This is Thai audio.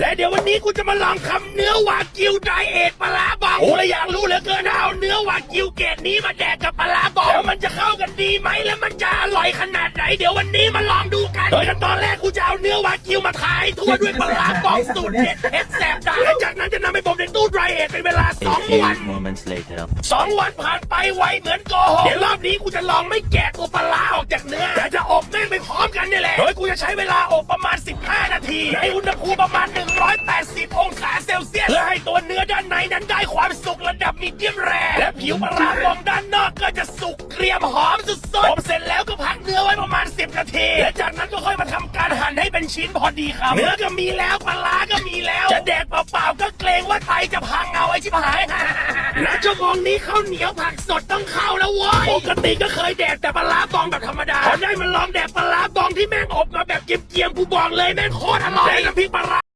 และเดี๋ยววันนี้กูจะมาลองทำเนื้อวากิวไดเอทปลาร้าบองโอ้และอยากรู้เหลือเกินถ้าเอาเนื้อวากิวเกรดนี้มาแดกกับปลาร้าบองแล้วมันจะเข้ากันดีไหมและมันจะอร่อยขนาดไหน เดี๋ยววันนี้มาลองดูกันโดยขั้นตอนแรกกูจะเอาเนื้อวากิวมาทายทั่วด้วยปลาร้าบองสูตรเด็ดเผ็ดแสบดาและจากนั้นจะนำไปบ่มในตู้ไดเอทเป็นเวลาสอง A วัน few moments later. สองวันผ่านไปไวเหมือนโกหกเดี๋ยวรอบนี้กูจะลองไม่แกะตัวปลาร้าออกจากเนื้อแต่จะอบแม่งไปพร้อมกันนี่แหละโดยกูจะใช้เวลาอบประมาณ15นา ทีในอุณหภูมิประมาณ 180 องศาเซลเซียสเพื่อให้ตัวเนื้อด้านในนั้นได้ความสุกระดับมีเดียมแรร์และผิวปลาร้าบองด้านนอกก็จะสุกเกรียมหอมสุดๆอบเสร็จแล้วก็พักเนื้อไว้ประมาณ 10 นาที และจากนั้นก็ค่อยมาทำการหั่นให้เป็นชิ้นพอดีครับเนื้อก็มีแล้วปลาก็มีแล้ว จะแดกเปล่าๆก็เกรงว่าไตจะพังเอาไอ้ชิบหายและชั่วโมงนี้ข้าวเหนียวผักสดต้องเข้าแล้วว้ยปกติก็เคยแดกแต่ปลาบองแบบธรรมดาพอได้มาลองแดกปลาบองที่แม่งอบมา เกียมๆกูบอกเลยแม่งโคตรอร่อยน้ำพริกปลาร้า